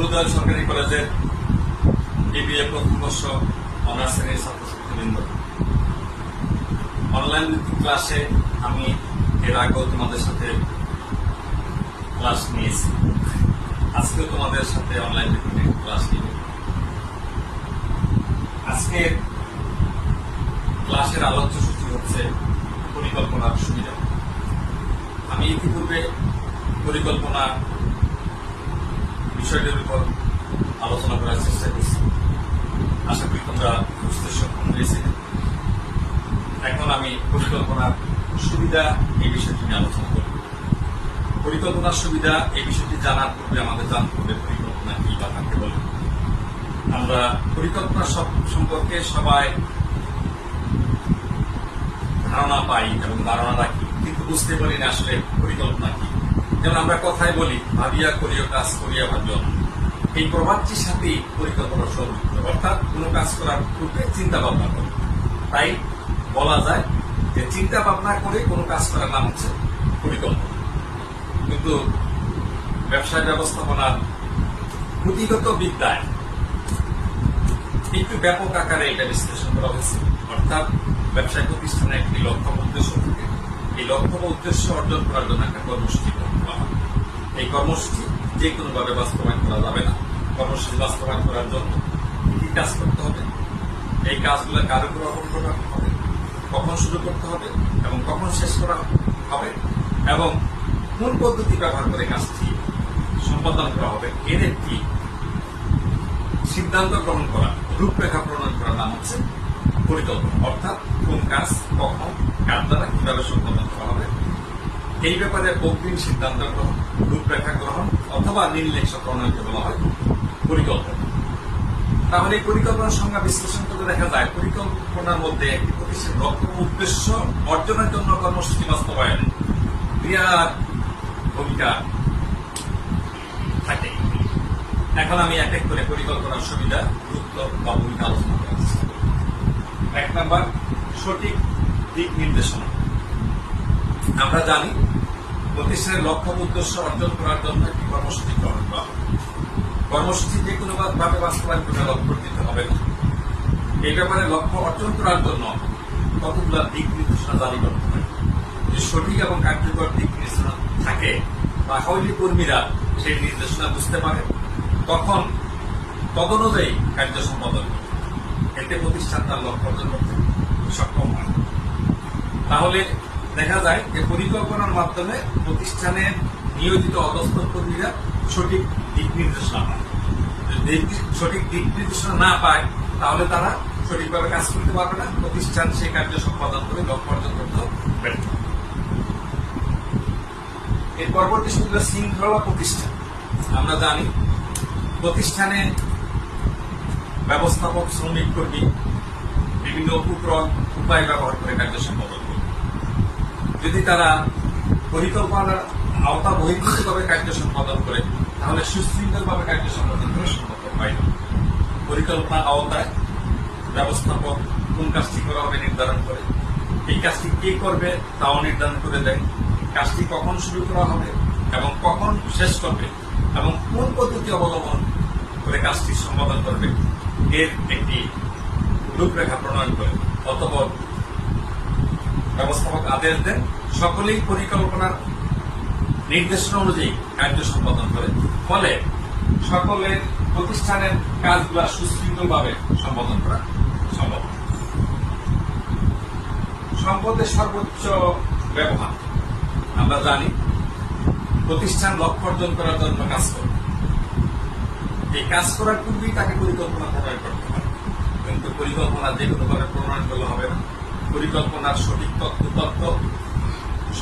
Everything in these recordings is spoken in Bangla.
হলুদাল সরকারি কলেজের বিবিএ প্রথম বর্ষ অনার্স শ্রেণির ছাত্রছাত্রীবৃন্দ। অনলাইন ক্লাসে আমি এর আগেও তোমাদের সাথে ক্লাস নিয়েছি। আজকেও তোমাদের সাথে অনলাইন ক্লাস নিব। আজকে ক্লাসের আলোচ্য সূচি হচ্ছে পরিকল্পনার সুবিধা। আমি ইতিপূর্বে পরিকল্পনা বিষয়টির উপর আলোচনা করার চেষ্টা করছি, আশা করি তোমরা বুঝতে সক্ষম হয়েছে। এখন আমি পরিকল্পনার সুবিধা এই বিষয়টি নিয়ে আলোচনা করব। পরিকল্পনার সুবিধা এই বিষয়টি জানার পূর্বে আমাদের জানতে হবে পরিকল্পনা কি বা কাকে বলে। আমরা পরিকল্পনা সম্পর্কে সবাই ধারণা পাই এবং ধারণা রাখি, কিন্তু বুঝতে পারি না আসলে পরিকল্পনা কি। যেমন আমরা কথায় বলি, ভাবিয়া করিও, কাজ করিয়া ভাবিও এই প্রভাবটির সাথেই পরিকল্পনা সংযুক্ত। অর্থাৎ কোনো কাজ করার পূর্বে চিন্তা ভাবনা করি। তাই বলা যায় যে চিন্তা ভাবনা করে কোনো কাজ করার নাম হচ্ছে পরিকল্পনা। কিন্তু ব্যবসায় ব্যবস্থাপনার পুঁথিগত বিদ্যায় একটু ব্যাপক আকারে এটা বিশ্লেষণ করা হয়েছে। অর্থাৎ ব্যবসায় প্রতিষ্ঠানে একটি লক্ষ্য উদ্দেশ্য থাকে। এই লক্ষ্য বা উদ্দেশ্য অর্জন করার জন্য একটা কর্মসূচি গ্রহণ করা হয়। এই কর্মসূচি যে কোনোভাবে বাস্তবায়ন করা যাবে না। কর্মসূচি বাস্তবায়ন করার জন্য কি কাজ করতে হবে? এই কাজগুলো কার উপর অর্পণ করা হবে? কখন শুরু করতে হবে এবং কখন শেষ করা হবে? এবং কোন পদ্ধতি ব্যবহার করে কাজটি সম্পাদন করা হবে? এর একটি সিদ্ধান্ত গ্রহণ করা, রূপরেখা প্রণয়ন করার নাম হচ্ছে পরিকল্পনা, অর্থাৎ কোন কাজ কখন কার কীভাবে সম্পাদন করা হবে এই ব্যাপারে অগ্রিম সিদ্ধান্ত গ্রহণ, রূপরেখা গ্রহণ অথবা নির্লেখ প্রণয়নকে বলা হয় পরিকল্পনা। তাহলে এই পরিকল্পনার সংজ্ঞা বিশ্লেষণ করে দেখা যায়, পরিকল্পনার মধ্যে একটি প্রতিষ্ঠান লক্ষ্য উদ্দেশ্য অর্জনের জন্য কর্মসূচি বাস্তবায়নে। বিরাট ভূমিকা থাকে। এখন আমি এক এক করে পরিকল্পনার সুবিধা গুরুত্ব বা ভূমিকা আলোচনা করার চেষ্টা করব। এক নম্বর, সঠিক দিক নির্দেশনা। আমরা জানি প্রতিষ্ঠানের লক্ষ্য উদ্দেশ্য অর্জন করার জন্য একটি কর্মসূচি গ্রহণ করা হবে। কর্মসূচি যে কোনো ভাবে বাস্তবায়ন করে লক্ষ্য দিতে হবে। না এই ব্যাপারে লক্ষ্য অর্জন করার জন্য কতগুলো দিক নির্দেশনা জারি করতে হয় যে সঠিক এবং কার্যকর দিক নির্দেশনা থাকে বা হইলি কর্মীরা সেই নির্দেশনা বুঝতে পারে। তখন তদনুযায়ী কার্য সম্পাদন। এতে প্রতিষ্ঠান তার লক্ষ্য অর্জন করতে সক্ষম হয়। তাহলে দেখা যায় যে পরিকল্পনার মাধ্যমে প্রতিষ্ঠানের নিয়োজিত অধস্থ কর্মীরা সঠিক দিক নির্দেশনা পায়। সঠিক দিক নির্দেশনা না পায়, তাহলে তারা সঠিকভাবে কাজ করতে পারবে না। প্রতিষ্ঠান সেই কার্য সম্পাদন করে লক্ষ্য অর্জন করতে ব্যর্থ এর পরবর্তী সুবিধা শৃঙ্খলা প্রতিষ্ঠান। আমরা জানি প্রতিষ্ঠানে ব্যবস্থাপক, শ্রমিক, কর্মী, বিভিন্ন উপক্রম উপায় ব্যবহার করে কার্য সম্পাদন যদি তারা পরিকল্পনার আওতা বহির্ভূতভাবে কার্য সম্পাদন করে, তাহলে সুশৃঙ্খলভাবে কার্য সম্পাদন করা সম্ভব হয় না। পরিকল্পনার আওতায় ব্যবস্থাপক কোন কাজটি করা হবে নির্ধারণ করে, এই কাজটি কে করবে তাও নির্ধারণ করে দেয়। কাজটি কখন শুরু করা হবে এবং কখন শেষ করবে এবং কোন পদ্ধতি অবলম্বন করে কাজটি সম্পাদন করবে, এর একটি রূপরেখা প্রণয়ন করে, অতপর ব্যবস্থাপক আদেশ দেন, সকলেই পরিকল্পনার নির্দেশনা অনুযায়ী কার্য সম্পাদন করে ফলে সকলের প্রতিষ্ঠানের কাজগুলা সুশৃঙ্খলভাবে সম্পাদন করা সম্ভব। সম্পদের সর্বোচ্চ ব্যবহার। আমরা জানি, প্রতিষ্ঠান লক্ষ্য অর্জন করার জন্য কাজ করবে এই কাজ করার পূর্বেই তাকে পরিকল্পনা প্রণয়ন করতে হবে। কিন্তু পরিকল্পনা যে কোনোভাবে প্রণয়ন করলে হবে না। পরিকল্পনার সঠিক তথ্য তথ্য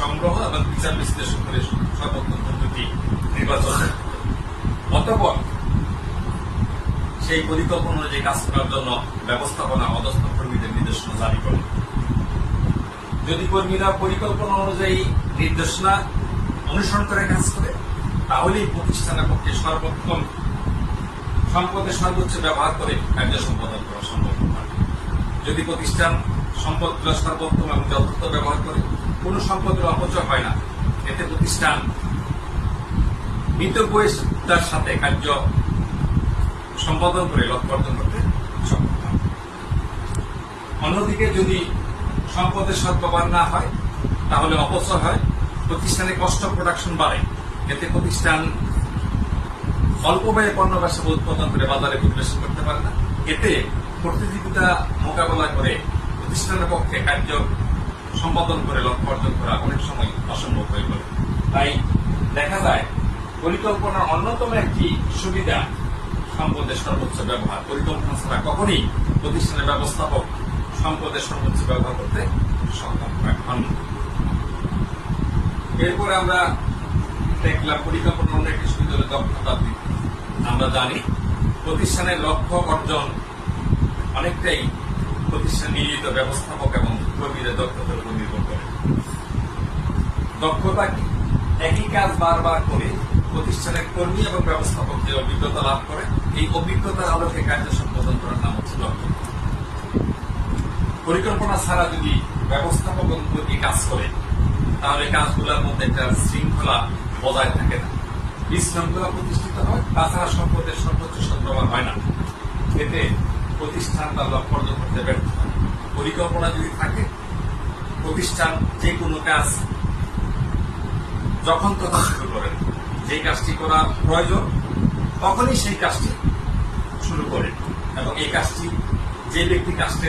সংগ্রহ এবং বিচার বিশ্লেষণ করে সর্বোত্তম পদ্ধতি নির্বাচন। অতঃপর সেই পরিকল্পনা অনুযায়ী কাজ করার জন্য ব্যবস্থাপনা অধস্থ কর্মীদের নির্দেশনা জারি করে যদি কর্মীরা পরিকল্পনা অনুযায়ী নির্দেশনা অনুসরণ করে কাজ করে, তাহলেই প্রতিষ্ঠানের পক্ষে সর্বোত্তম সম্পদের সর্বোচ্চ ব্যবহার করে কার্য সম্পাদন করা সম্ভব যদি প্রতিষ্ঠান সম্পদগুলো সর্বোত্তম এবং যথার্থ ব্যবহার করে কোনো সম্পদের অপচয় হয় না। এতে প্রতিষ্ঠান মিতব্যয়িতার সাথে কার্য সম্পাদন করে লক্ষ্য অর্জন করতে সক্ষম হবে অন্যদিকে যদি সম্পদের সদ্ব্যবহার না হয়, তাহলে অপচয় হয়, প্রতিষ্ঠানে কষ্ট প্রোডাকশন বাড়ে। এতে প্রতিষ্ঠান অল্প ব্যয়ে পণ্য ব্যবসা উৎপাদন করে বাজারে পরিবেশন করতে পারে না। এতে প্রতিযোগিতা মোকাবেলা করে প্রতিষ্ঠানের পক্ষে কার্য সম্পাদন করে লক্ষ্য অর্জন করা অনেক সময় অসম্ভব হয়ে পড়ে। তাই দেখা যায়, পরিকল্পনার অন্যতম একটি সুবিধা সম্পদের সর্বোচ্চ ব্যবহার। পরিকল্পনা ছাড়া কখনই প্রতিষ্ঠানের ব্যবস্থাপক সম্পদের সর্বোচ্চ ব্যবহার করতে সক্ষম হন না। এরপরে আমরা দেখলাম পরিকল্পনা অন্য একটি সুবিধা দক্ষতা আমরা জানি, প্রতিষ্ঠানের লক্ষ্য অর্জন অনেকটাই প্রতিষ্ঠান নিয়োজিত ব্যবস্থাপক এবং কর্মীদের দক্ষতার উপর নির্ভর করে। দক্ষতা একই কাজ বারবার করে প্রতিষ্ঠানের কর্মী এবং ব্যবস্থাপক যে অভিজ্ঞতা লাভ করে, এই অভিজ্ঞতার আলোকে কার্য সম্পাদন করার নাম হচ্ছে দক্ষতা। পরিকল্পনা ছাড়া যদি ব্যবস্থাপক কর্মী কাজ করে, তাহলে কাজগুলোর মধ্যে একটা শৃঙ্খলা বজায় থাকে না। বিশৃঙ্খলা প্রতিষ্ঠিত হয়, তাছাড়া সম্পদের সর্বোচ্চ সদ্ব্যবহার হয় না। এতে প্রতিষ্ঠান তার লক্ষ্য অর্জন করতে ব্যর্থ পরিকল্পনা যদি থাকে, প্রতিষ্ঠান যে কোনো কাজ যখন তখন শুরু করেন। যে কাজটি করা প্রয়োজন, তখনই সেই কাজটি শুরু করে এবং এই কাজটি যে ব্যক্তি কাজটি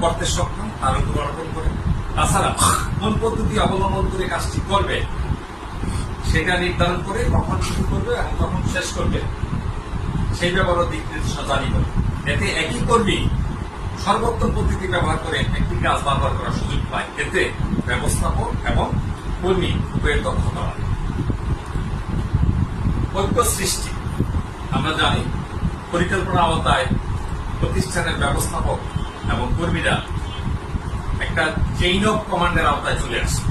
করতে সক্ষম, তার উপর অর্পণ করে। তাছাড়া কোন পদ্ধতি অবলম্বন করে কাজটি করবে, সেটা নির্ধারণ করে কখন শুরু করবে এবং কখন শেষ করবে, সেই ব্যাপারে দিক নির্দেশনা জারি করে। এতে একই কর্মী সর্বোত্তম পদ্ধতি ব্যবহার করে একটি কাজ ব্যবহার করার সুযোগ পায়। এতে ব্যবস্থাপক এবং কর্মী উভয়ের দক্ষতা বাড়ে। ঐক্য সৃষ্টি। আমরা জানি পরিকল্পনা আওতায় প্রতিষ্ঠানের ব্যবস্থাপক এবং কর্মীরা একটা চেইন অফ কমান্ডের আওতায় চলে আসে।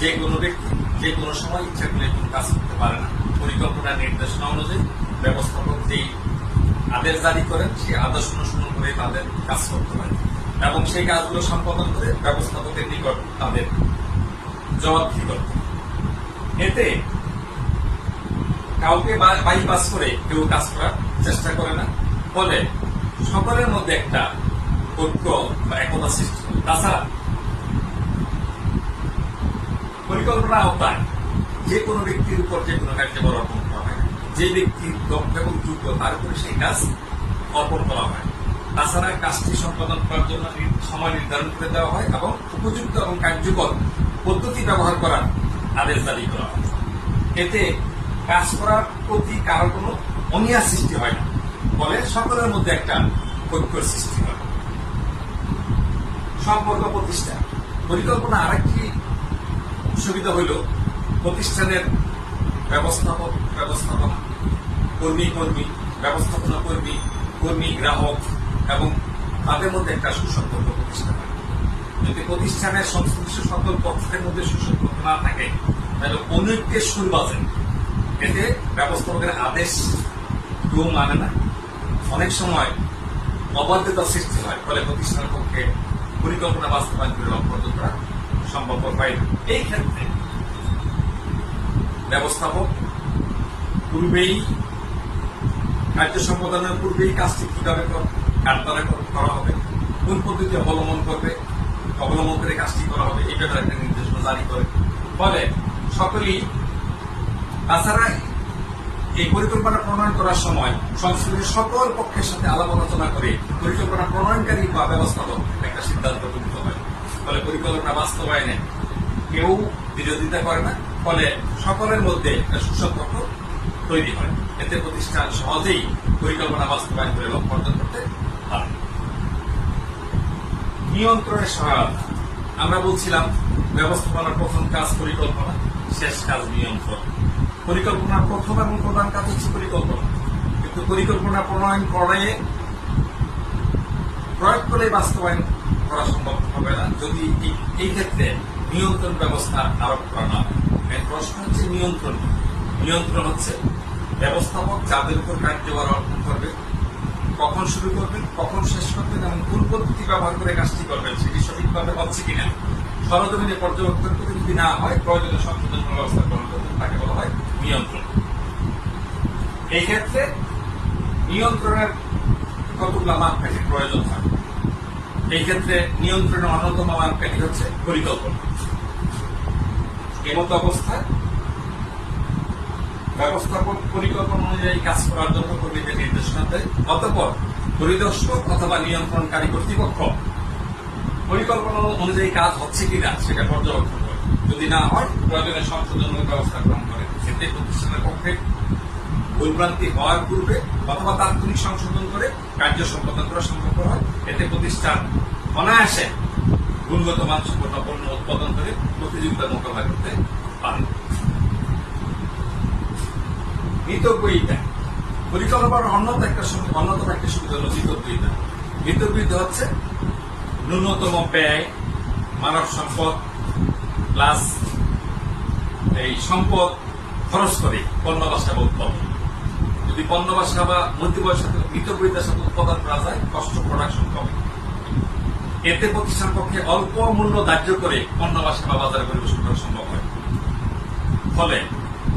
যে কোনো ব্যক্তি যে কোনো সময় ইচ্ছা করলে কাজ করতে পারে না। পরিকল্পনার নির্দেশনা অনুযায়ী ব্যবস্থাপক যেই আদেশ জারি করেন সেই আদেশ অনুসরণ করে তাদের কাজ করতে হয় এবং সেই কাজগুলো সম্পাদন করে ব্যবস্থাপকের নিকট তাদের জবাবদিহি করতে। এতে কাউকে বাইপাস করে কেউ কাজ করার চেষ্টা করে না। ফলে সকলের মধ্যে একটা ঐক্য বা একতা সৃষ্টি হয়। তাছাড়া পরিকল্পনা আওতায় যে কোনো ব্যক্তির উপর যে কোনো কার্যকর অর্পণ করা হয়। যে ব্যক্তি দক্ষ এবং যোগ্য, তার উপরে সেই কাজ অর্পণ করা হয়। তাছাড়া কাজটি সম্পাদন করার জন্য সময় নির্ধারণ করে দেওয়া হয় এবং উপযুক্ত এবং কার্যকর পদ্ধতি ব্যবহার করার আদেশ জারি করা হয়। এতে কাজ করার প্রতি কারও কোনো অনিয়া সৃষ্টি হয় না, ফলে সকলের মধ্যে একটা ঐক্যর সৃষ্টি হয়। সম্পর্ক প্রতিষ্ঠা। পরিকল্পনা আরেকটি সুবিধা হইল, প্রতিষ্ঠানের ব্যবস্থাপক ব্যবস্থাপনা। কর্মী কর্মী, ব্যবস্থাপনা কর্মী কর্মী, গ্রাহক এবং তাদের মধ্যে একটা সুসম্পর্ক প্রতিষ্ঠা হয়। যদি প্রতিষ্ঠানের সংশ্লিষ্ট সকল পক্ষের মধ্যে সুসম্পর্ক না থাকে, তাহলে অনৈক্যের সুর বাজে। এতে ব্যবস্থাপকের আদেশ কেউ মানে না। অনেক সময় অবাধ্যতা সৃষ্টি হয়, ফলে প্রতিষ্ঠানের পক্ষে পরিকল্পনা বাস্তবায়ন করে লক্ষ্য করা সম্ভব হয় এই ক্ষেত্রে ব্যবস্থাপক পূর্বেই কার্য সম্পাদনের পূর্বেই কাজটি কীভাবে কর- দ্বারা করা হবে? কোন পদ্ধতি অবলম্বন করবে? অবলম্বন করে কাজটি করা হবে, এই ব্যাপারে একটা নির্দেশনা জারি করে। ফলে সকলেই তাছাড়া এই পরিকল্পনা প্রণয়ন করার সময় সংশ্লিষ্ট সকল পক্ষের সাথে আলাপ আলোচনা করে পরিকল্পনা প্রণয়নকারী বা ব্যবস্থাপক একটা সিদ্ধান্ত উপনীত হয়। ফলে পরিকল্পনা বাস্তবায়নে কেউ বিরোধিতা করে না। ফলে সকলের মধ্যে একটা সুসম্পর্ক তৈরি হয়। এতে প্রতিষ্ঠান সহজেই পরিকল্পনা বাস্তবায়ন করে লক্ষ্য অর্জন করতে পারে। নিয়ন্ত্রণের সহায়তা। আমরা বলছিলাম, ব্যবস্থাপনার প্রথম কাজ পরিকল্পনা, শেষ কাজ নিয়ন্ত্রণ। পরিকল্পনার প্রথম এবং প্রধান কাজ হচ্ছে পরিকল্পনা। কিন্তু পরিকল্পনা প্রণয়ন করে, প্রয়োগ করে বাস্তবায়ন করা সম্ভব হবে না। যদি এই- ক্ষেত্রে নিয়ন্ত্রণ ব্যবস্থা আরোপ করা না প্রশ্ন হচ্ছে নিয়ন্ত্রণ? নিয়ন্ত্রণ হচ্ছে। ব্যবস্থাপক যাদের উপর কার্যভার অর্পণ করবে, কখন শুরু করবেন, কখন শেষ করবেন, এবং কোন পদ্ধতি ব্যবহার করে কাজটি করবেন সেটি সঠিকভাবে হচ্ছে কিনা, সরজমিনে পর্যবেক্ষণ করে যদি না হয়, প্রয়োজনীয় সংশোধন ব্যবস্থা গ্রহণ করবেন, তাকে বলা হয় নিয়ন্ত্রণ। এই ক্ষেত্রে নিয়ন্ত্রণের কতগুলো মাপকাঠি প্রয়োজন হয়? এই ক্ষেত্রে নিয়ন্ত্রণের অন্যতম মাপকাঠি হচ্ছে পরিকল্পনা। এমত অবস্থায় ব্যবস্থাপক পরিকল্পনা অনুযায়ী কাজ করার জন্য কর্মীদের নির্দেশনা দেয়। অতঃপর পরিদর্শক অথবা নিয়ন্ত্রণকারী কর্তৃপক্ষ পরিকল্পনা অনুযায়ী কাজ হচ্ছে কিনা সেটা পর্যবেক্ষণ করে। যদি না হয়, প্রয়োজনে সংশোধনের ব্যবস্থা গ্রহণ করে। এতে প্রতিষ্ঠানের পক্ষে ভুলভ্রান্তি হওয়ার পূর্বে অথবা তাৎক্ষণিক সংশোধন করে কার্য সম্পাদন করা সম্ভব হয়। এতে প্রতিষ্ঠান অনায়াসে গুণগত মানসম্পন্ন পণ্য উৎপাদন করে প্রতিযোগিতার মোকাবিলা করতে পারে। মিতব্যয়িতা পরিকল্পনার অন্যতম একটা অন্যতম একটা সুবিধা হল মিতব্যয়িতা মিতব্যয়িতা হচ্ছে ন্যূনতম ব্যয়, মানব সম্পদ প্লাস এই সম্পদ খরচ করে পণ্য বা উৎপাদন। যদি পণ্য বা সেবা মধ্যবয়ের সাথে মিতব্যয়িতার সাথে উৎপাদন করা যায় কষ্ট প্রোডাকশন কমে। এতে প্রতিষ্ঠান পক্ষে অল্প মূল্য ধার্য করে পণ্য বা সেবা বাজারে পরিবেশন করা সম্ভব হয়। ফলে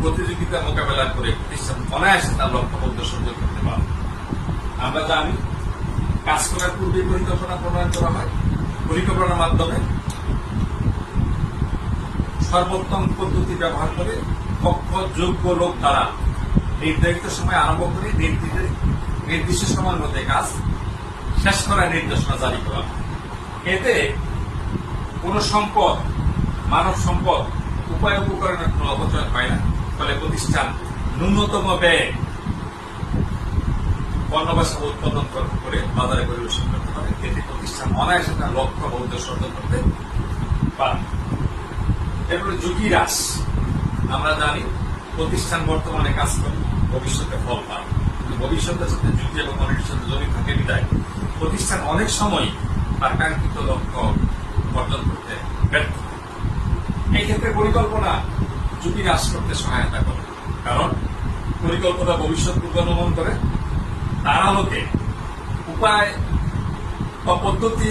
প্রতিযোগিতা মোকাবেলা করে প্রতিষ্ঠান অনায়াসে তার লক্ষ্য উদ্দেশ্য করতে পারে। আমরা জানি কাজ করার পূর্বে পরিকল্পনা প্রণয়ন করা হয়। পরিকল্পনার মাধ্যমে সর্বোত্তম পদ্ধতি ব্যবহার করে পক্ষ যোগ্য লোক দ্বারা নির্ধারিত সময় আরম্ভ করে নির্দিষ্ট সময়ের মধ্যে কাজ শেষ করার নির্দেশনা জারি করা এতে কোন সম্পদ, মানব সম্পদ, উপায় উপকরণের কোনো অপচয় হয় না। ফলে প্রতিষ্ঠান ন্যূনতম ব্যয়ে পণ্য বা সেবা উৎপাদন করে বাজারে পরিবেশন করতে পারে। এতে প্রতিষ্ঠান অনায়াসে তার লক্ষ্য বা উদ্দেশ্য অর্জন করতে পারে। এরপরে ঝুঁকি হ্রাস আমরা জানি প্রতিষ্ঠান বর্তমানে কাজ করে, ভবিষ্যতে ফল পায় কিন্তু ভবিষ্যতের সাথে ঝুঁকি এবং অনেকের সাথে জড়িত থাকে বিদায়, প্রতিষ্ঠান অনেক সময় তার কাঙ্ক্ষিত লক্ষ্য অর্জন করতে ব্যর্থ। এই ক্ষেত্রে পরিকল্পনা ঝুঁকি হ্রাস করতে সহায়তা করে। কারণ পরিকল্পনা ভবিষ্যৎ পূর্বানুমান করে। তার আলোকে উপায় বা পদ্ধতি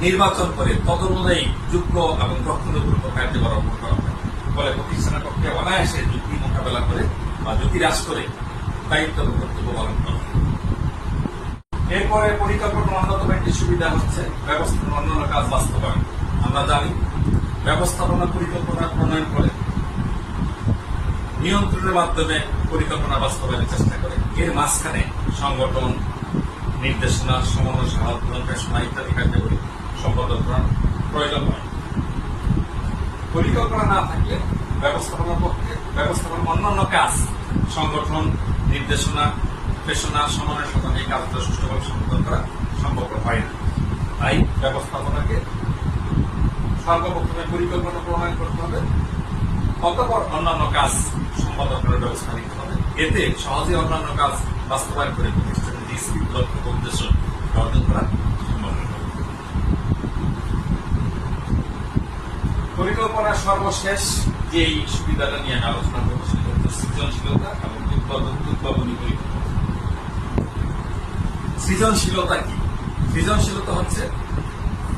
নির্বাচন করে তদনুযায়ী যোগ্য এবং রক্ষণাত্মক কার্যকর করা হয়। ফলে প্রতিষ্ঠানের পক্ষে অনায়াসে ঝুঁকি মোকাবেলা করে বা ঝুঁকি হ্রাস করে দায়িত্ব এবং কর্তব্য পালন করা এরপরে পরিকল্পনা অন্যতম একটি সুবিধা হচ্ছে। ব্যবস্থাপনা অন্যান্য কাজ বাস্তবায়ন। আমরা জানি ব্যবস্থাপনা পরিকল্পনা প্রণয়ন করে, নিয়ন্ত্রণের মাধ্যমে পরিকল্পনা বাস্তবায়নের চেষ্টা করে। এর মাঝখানে সংগঠন, নির্দেশনা, সমন্বয় সাহায্য পেশনা ইত্যাদি কার্যকরী সম্পাদন করার প্রয়োজন হয়। পরিকল্পনা না থাকলে ব্যবস্থাপনার পক্ষে ব্যবস্থাপনার অন্যান্য কাজ, সংগঠন, নির্দেশনা পেশনা সমন্বয়ের সাথে এই কাজটা সুষ্ঠুভাবে সম্পাদন করা সম্ভব হয় না। তাই ব্যবস্থাপনাকে সর্বপ্রথমে পরিকল্পনা প্রণয়ন করতে হবে। অতপর অন্যান্য কাজ সম্পাদন করার ব্যবস্থা নিতে হবে। এতে সহজে অন্যান্য কাজ বাস্তবায়ন করে প্রতিষ্ঠানের নিশ্চিত লক্ষ্য উদ্দেশ্য অর্জন করা সম্ভব পরিকল্পনার সর্বশেষ যে এই সুবিধাটা নিয়ে আমি আলোচনা করব, সেটা হচ্ছে সৃজনশীলতা এবং উৎপাদন উদ্ভাবনী পরিকল্পনা। সৃজনশীলতা কি? সৃজনশীলতা হচ্ছে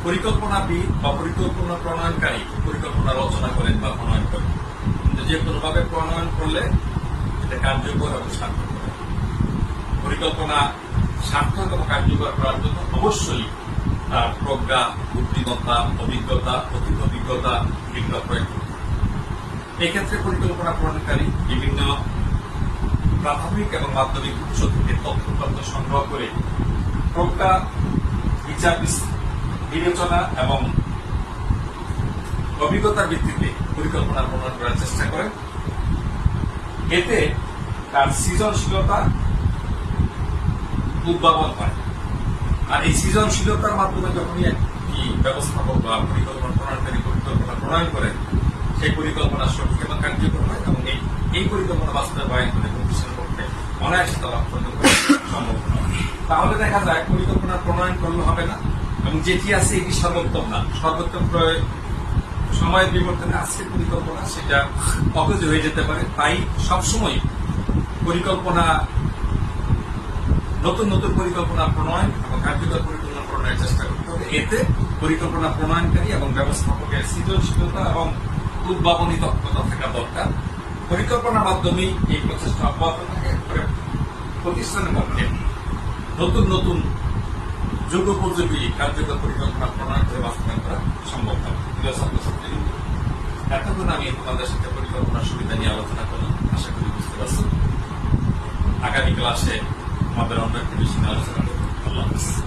পরিকল্পনাবিদ বা পরিকল্পনা প্রণয়নকারী পরিকল্পনা রচনা করেন বা প্রণয়ন করেন যে কোনোভাবে প্রণয়ন করলে এটা কার্যকর এবং সার্থক পরিকল্পনা সার্থক এবং কার্যকর করার জন্য অবশ্যই তার প্রজ্ঞা, বুদ্ধিমত্তা, অভিজ্ঞতা, অতীত অভিজ্ঞতা বিজ্ঞতা প্রয়োগ করতে। এক্ষেত্রে পরিকল্পনা প্রণয়নকারী বিভিন্ন প্রাথমিক এবং মাধ্যমিক উৎস থেকে তথ্য সংগ্রহ করে প্রজ্ঞা, বিচার বিস- বিবেচনা এবং অভিজ্ঞতার ভিত্তিতে পরিকল্পনা প্রণয়ন করার চেষ্টা করেন। এতে তার সৃজনশীলতা উদ্ভাবন হয়। আর এই সৃজনশীলতার মাধ্যমে যখনই একটি ব্যবস্থাপক বা পরিকল্পনা প্রণয়নকারী পরিকল্পনা প্রণয়ন করেন, সেই পরিকল্পনা সঠিক এবং কার্যকর হয় এবং এই এই পরিকল্পনা বাস্তবায়ন করে প্রতিষ্ঠানের পক্ষে অনায়াসে তারা অর্জন করা সম্ভব তাহলে দেখা যায় পরিকল্পনা প্রণয়ন করলে হবে না। এবং যেটি আছে এটি সর্বোত্তম না। সর্বোত্তম প্রয়োগ সময়ের বিবর্তনে আজকের পরিকল্পনা সেটা অকেজ হয়ে যেতে পারে। তাই সবসময় পরিকল্পনা, নতুন নতুন পরিকল্পনা প্রণয়ন এবং কার্যকর পরিকল্পনা প্রণয়নের চেষ্টা করতে হবে। এতে পরিকল্পনা প্রণয়নকারী এবং ব্যবস্থাপকের সৃজনশীলতা এবং উদ্ভাবনী দক্ষতা থাকা দরকার। পরিকল্পনার মাধ্যমেই এই প্রচেষ্টা অব্যাহত থাকে। প্রতিষ্ঠানের পক্ষে নতুন নতুন যুগোপযোগী কার্যকর পরিকল্পনা প্রণয়ন বাস্তবায়ন করা সম্ভব হবে ছাত্রছাত্রী, এতক্ষণ আমি তোমাদের সাথে পরিকল্পনার সুবিধা নিয়ে আলোচনা করলাম। আশা করি বুঝতে পারছ। আগামী ক্লাসে আমাদের অন্য একটি বিষয় আলোচনা করব। আল্লাহ হাফিজ।